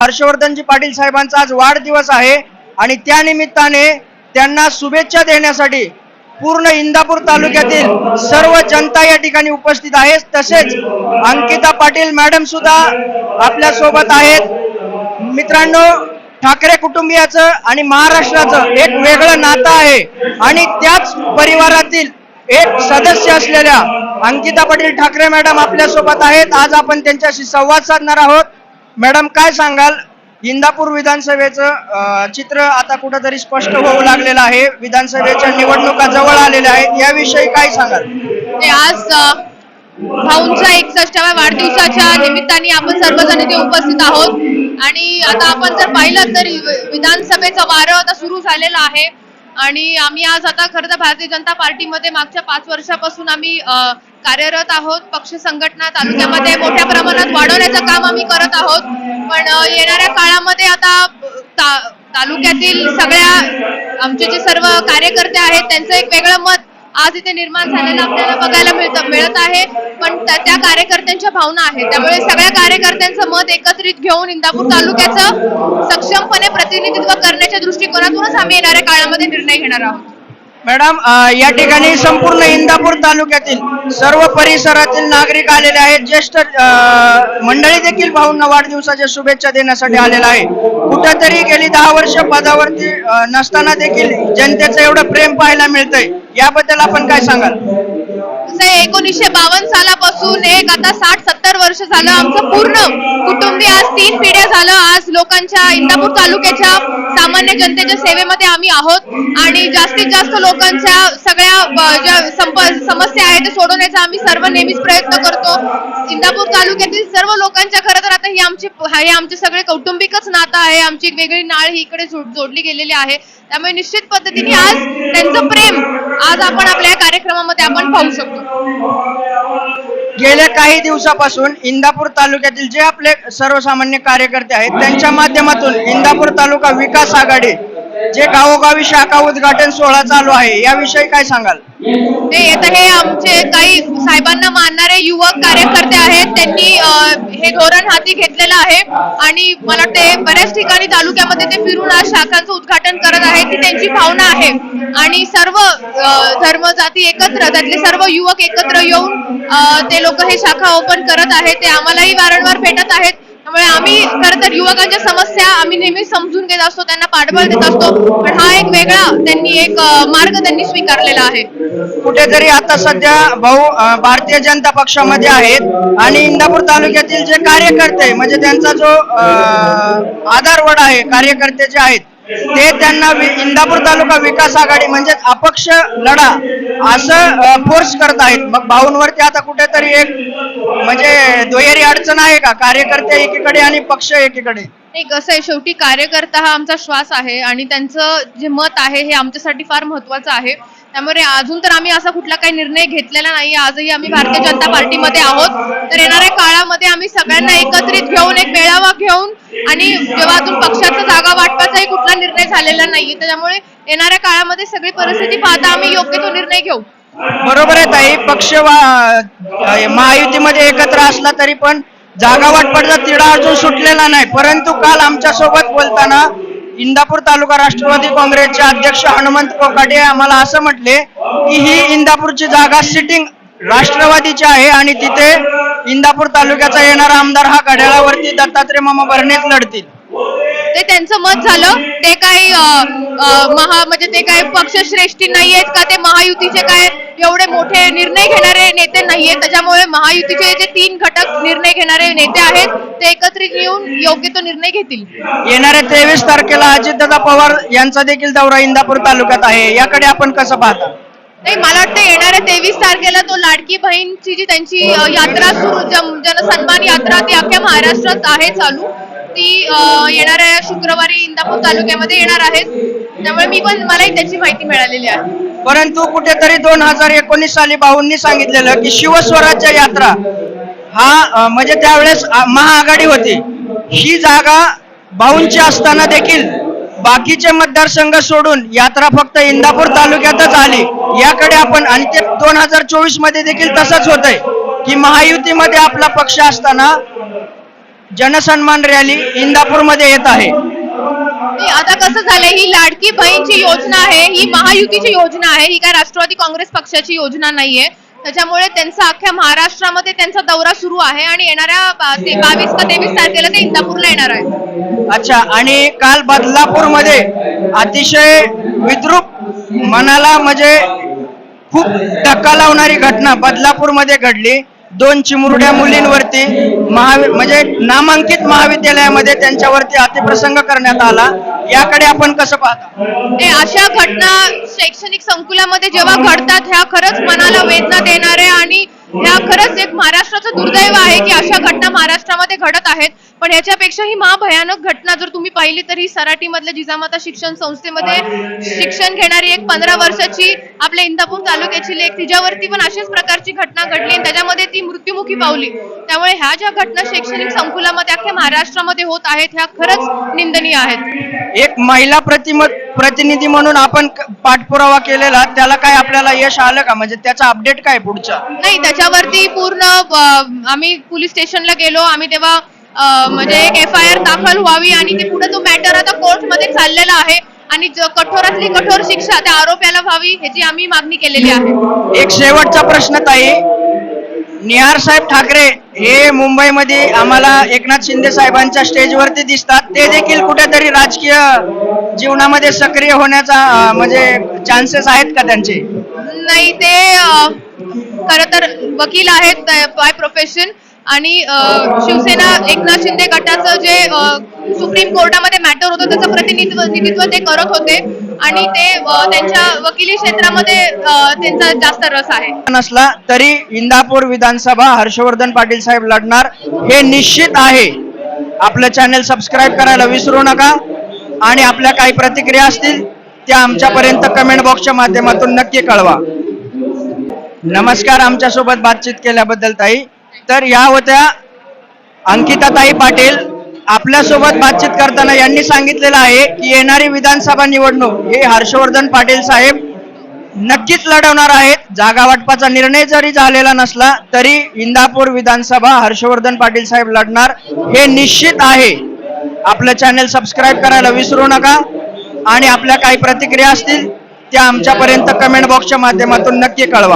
हर्षवर्धनजी पाटील साहेबांचा आज वाढदिवस आहे आणि त्या निमित्ताने त्यांना शुभेच्छा देण्यासाठी पूर्ण इंदापूर तालुक्यातील सर्व जनता या ठिकाणी उपस्थित आहे तसेच अंकिता पाटील मॅडम सुद्धा आपल्यासोबत आहेत. मित्रांनो ठाकरे कुटुंबियाचं आणि महाराष्ट्राचं एक वेगळं नातं आहे. आणि त्याच परिवारातील एक सदस्य असलेल्या अंकिता पाटील ठाकरे मॅडम आपल्यासोबत आहेत. आज आपण त्यांच्याशी संवाद साधणार आहोत. मॅडम काय सांगाल? इंदापूर विधानसभेचं चित्र आता कुठंतरी स्पष्ट होऊ लागलेलं आहे. विधानसभेच्या निवडणुका जवळ आलेल्या आहेत. याविषयी काय सांगाल? ते आज भाऊंच्या एकसष्टाव्या वाढदिवसाच्या निमित्ताने आपण सर्वजण इथे उपस्थित आहोत. आणि आता आपण जर पाहिलं तर विधानसभेचं वारं आता सुरू झालेलं आहे. आणि आम्ही आज आता खरं तर भारतीय जनता पार्टीमध्ये मागच्या पाच वर्षापासून आम्ही कार्यरत आहोत. पक्ष संघटना तालुक्यामध्ये मोठ्या प्रमाणात करण्याचं काम आम्ही करत आहोत. पण येणाऱ्या काळामध्ये आता ता- तालुक्यातील सगळ्या आमचे जे सर्व कार्यकर्ते आहेत त्यांचं एक वेगळं मत आज इथे निर्माण झालेलं आपल्याला बघायला मिळतं मिळत आहे. पण त्या त्या कार्यकर्त्यांच्या भावना आहेत. त्यामुळे सगळ्या कार्यकर्त्यांचं मत एकत्रित घेऊन इंदापूर तालुक्याचं सक्षमपणे प्रतिनिधित्व करण्याच्या दृष्टिकोनातूनच आम्ही येणाऱ्या काळामध्ये निर्णय घेणार आहोत. मॅडम या ठिकाणी संपूर्ण इंदापूर तालुक्यातील सर्व परिसरातील नागरिक आलेले आहेत. ज्येष्ठ मंडळी देखील भाऊंना वाढदिवसाच्या शुभेच्छा देण्यासाठी आलेला आहे. कुठेतरी गेली दहा वर्ष पदावरती नसताना देखील जनतेचं एवढं प्रेम पाहायला मिळतंय. याबद्दल आपण काय सांगाल? एकोणीसशे बावन्न सालापासून एक आता साठ सत्तर वर्ष झालं आमचं पूर्ण कुटुंबीय आज तीन पिढ्या झालं. आज लोकांच्या इंदापूर तालुक्याच्या सामान्य जनतेच्या सेवेमध्ये आम्ही आहोत. आणि जास्तीत जास्त लोकांच्या सगळ्या ज्या संप समस्या आहेत त्या सोडवण्याचा आम्ही सर्व नेहमीच प्रयत्न करतो. इंदापूर तालुक्यातील सर्व लोकांच्या खरं तर आता ही आमची हे आमचे सगळे कौटुंबिकच नातं आहे. आमची एक वेगळी नाळ ही इकडे जोडली गेलेली आहे. त्यामुळे निश्चित पद्धतीने आज त्यांचं प्रेम आज आपण आपल्या कार्यक्रमामध्ये आपण पाहू शकतो. गेल्या काही दिवसापासून इंदापूर तालुक्यातील जे आपले सर्वसामान्य कार्यकर्ते आहेत त्यांच्या माध्यमातून इंदापूर तालुका विकास आघाडी जे गावोगावी शाखा उद्घाटन सोहळा चालू आहे याविषयी काय सांगाल? ते आता हे आमचे काही साहेबांना मानणारे युवक कार्यकर्ते आहेत त्यांनी हे धोरण हाती घेतलेलं आहे आणि मला वाटते बऱ्याच ठिकाणी तालुक्यामध्ये ते फिरून आज शाखांचं उद्घाटन करत आहेत ही त्यांची भावना आहे. आणि सर्व धर्म जाती एकत्र त्यातले सर्व युवक एकत्र येऊन ते लोक हे शाखा ओपन करत आहेत ते आम्हालाही वारंवार भेटत आहेत. त्यामुळे आम्ही खरं तर युवकांच्या समस्या आम्ही नेहमी समजून घेत असतो त्यांना पाठबळ देत असतो. पण हा एक वेगळा त्यांनी एक मार्ग त्यांनी स्वीकारलेला आहे. कुठेतरी आता सध्या भाऊ भारतीय जनता पक्षामध्ये आहेत आणि इंदापूर तालुक्यातील जे कार्यकर्ते म्हणजे त्यांचा जो आधारवड आहे कार्यकर्ते जे आहेत ते त्यांना इंदापूर तालुका विकास आघाडी म्हणजे अपक्ष लढा असं फोर्स करत आहेत. मग भाऊंवरती आता कुठेतरी एक म्हणजे दुहेरी अडचण आहे का? कार्यकर्ते एकीकडे आणि पक्ष एकीकडे? नाही कसं आहे शेवटी कार्यकर्ता हा आमचा श्वास आहे आणि त्यांचं जे मत आहे हे आमच्यासाठी फार महत्वाचं आहे. त्यामुळे अजून तर आम्ही असा कुठला काही निर्णय घेतलेला नाही आजही आम्ही भारतीय जनता पार्टीमध्ये आहोत. तर येणाऱ्या काळामध्ये आम्ही सगळ्यांना एकत्रित घेऊन एक मेळावा घेऊन आणि जेव्हा अजून पक्षाचा जागा वाटपाचाही कुठला निर्णय झालेला नाहीये. त्याच्यामुळे येणाऱ्या काळामध्ये सगळी परिस्थिती पाहता आम्ही योग्य तो निर्णय घेऊ. बरोबर आहे ताई. पक्ष महायुतीमध्ये एकत्र असला तरी पण जागा वाटपाचा तिढा अजून सुटलेला नाही. परंतु काल आमच्यासोबत बोलताना इंदापूर तालुका राष्ट्रवादी काँग्रेसचे अध्यक्ष हनुमंत कोकाटे आम्हाला असं म्हटले की ही इंदापूरची जागा सिटिंग राष्ट्रवादीची आहे आणि तिथे इंदापूर तालुक्याचा येणारा आमदार हा घड्याळावरती दत्तात्रय मामा भरणेच लढतील. ते त्यांचं मत झालं. ते काही महा म्हणजे ते काय पक्षश्रेष्ठी नाहीयेत का? ते महायुतीचे काय एवढे मोठे निर्णय घेणारे नेते नाहीयेत. त्याच्यामुळे महायुतीचे जे तीन घटक निर्णय घेणारे नेते आहेत ते एकत्रित येऊन योग्य तो निर्णय घेतील. येणाऱ्या तेवीस तारखेला अजितदादा पवार यांचा देखील दौरा इंदापूर तालुक्यात आहे. याकडे आपण कसं पाहता? नाही मला वाटतं येणाऱ्या तेवीस तारखेला तो लाडकी बहीणची जी त्यांची यात्रा सुरू जन- जनसन्मान यात्रा ती अख्ख्या महाराष्ट्रात आहे चालू. ती येणाऱ्या शुक्रवारी इंदापूर तालुक्यामध्ये येणार आहेत. त्यामुळे मी पण मलाही त्याची माहिती मिळालेली आहे. परंतु कुठेतरी दोन हजार एकोणीस साली भाऊंनी सांगितलेलं की शिवस्वराज्य यात्रा हा म्हणजे त्यावेळेस महाआघाडी होती. ही जागा भाऊंची असताना देखील बाकीचे मतदारसंघ सोडून यात्रा फक्त इंदापूर तालुक्यातच आली. याकडे आपण आणि ते दोन हजार चोवीसमध्ये देखील तसंच होतंय की महायुतीमध्ये आपला पक्ष असताना जनसन्मान रॅली इंदापूरमध्ये येत आहे. नाही, आता कसं झालंय ही लाडकी बहीणची योजना आहे ही महायुतीची योजना आहे ही काय राष्ट्रवादी काँग्रेस पक्षाची योजना नाहीये. त्याच्यामुळे त्यांचा अख्ख्या महाराष्ट्रामध्ये त्यांचा दौरा सुरू आहे आणि येणाऱ्या बा- ते बावीस का तेवीस तारखेला ते इंदापूरला येणार आहे. अच्छा आणि काल बदलापूरमध्ये अतिशय विद्रूप मनाला म्हणजे खूप धक्का लावणारी घटना बदलापूरमध्ये घडली. दोन चिमुरड्या मुलींवरती महा म्हणजे नामांकित महाविद्यालयामध्ये त्यांच्यावरती अतिप्रसंग करण्यात आला. याकडे आपण कसं पाहता? हे अशा घटना शैक्षणिक संकुलामध्ये जेव्हा घडतात ह्या खरंच मनाला वेदना देणाऱ्या आणि ह्या खरंच एक महाराष्ट्राचं दुर्दैव आहे की अशा घटना महाराष्ट्रामध्ये घडत आहेत. पण याच्यापेक्षा ही महाभयानक घटना जर तुम्ही पाहिली तर ही सराटी मधल्या जिजामाता शिक्षण संस्थेमध्ये शिक्षण घेणारी एक पंधरा वर्षाची आपल्या इंदापूर तालुक्याची लेख तिच्यावरती पण अशाच प्रकारची घटना घडली आणि त्याच्यामध्ये ती मृत्युमुखी पावली. त्यामुळे ह्या ज्या घटना शैक्षणिक संकुलामध्ये अख्ख्या महाराष्ट्रामध्ये होत आहेत ह्या खरंच निंदनीय आहेत. एक महिला प्रतिम प्रतिनिधी म्हणून आपण पाठपुरावा केलेला त्याला काय आपल्याला यश आलं का? म्हणजे त्याचा अपडेट काय पुढचा? नाही त्याच्यावरती पूर्ण आम्ही पोलीस स्टेशनला गेलो आम्ही तेव्हा म्हणजे एक एफ आय आर दाखल व्हावी आणि ते पुढे तो मॅटर आता कोर्टमध्ये चाललेला आहे. आणि ज- कठोरातली कठोर शिक्षा त्या आरोप्याला व्हावी ह्याची आम्ही मागणी केलेली आहे. एक शेवटचा प्रश्न ताई. निहार साहेब ठाकरे हे मुंबईमध्ये आम्हाला एकनाथ शिंदे साहेबांच्या स्टेजवरती दिसतात. ते देखील कुठेतरी राजकीय जीवनामध्ये सक्रिय होण्याचा म्हणजे चान्सेस आहेत का त्यांचे? नाही ते खर तर वकील आहेत बाय प्रोफेशन आणि शिवसेना एकनाथ शिंदे गटाचं जे सुप्रीम कोर्टामध्ये मॅटर होतं त्याचं प्रतिनिधित्व प्रतिनिधित्व ते करत होते. आणि ते त्यांच्या वकिली क्षेत्रामध्ये त्यांचा जास्त रस आहे. नसला तरी इंदापूर विधानसभा हर्षवर्धन पाटील साहेब लढणार हे निश्चित आहे. आपलं चॅनल सबस्क्राईब करायला विसरू नका. आणि आपल्या काही प्रतिक्रिया असतील त्या आमच्यापर्यंत कमेंट बॉक्सच्या माध्यमातून नक्की कळवा. नमस्कार आमच्यासोबत बातचीत केल्याबद्दल ताई. तर या होत्या अंकिताताई पाटील. आपल्यासोबत बातचीत करताना यांनी सांगितलेलं आहे की येणारी विधानसभा निवडणूक हे हर्षवर्धन पाटील साहेब नक्कीच लढवणार आहेत. जागा वाटपाचा निर्णय जरी झालेला नसला तरी इंदापूर विधानसभा हर्षवर्धन पाटील साहेब लढणार हे निश्चित आहे. आपलं चॅनल सबस्क्राईब करायला विसरू नका. आणि आपल्या काही प्रतिक्रिया असतील त्या आमच्यापर्यंत कमेंट बॉक्सच्या माध्यमातून नक्की कळवा.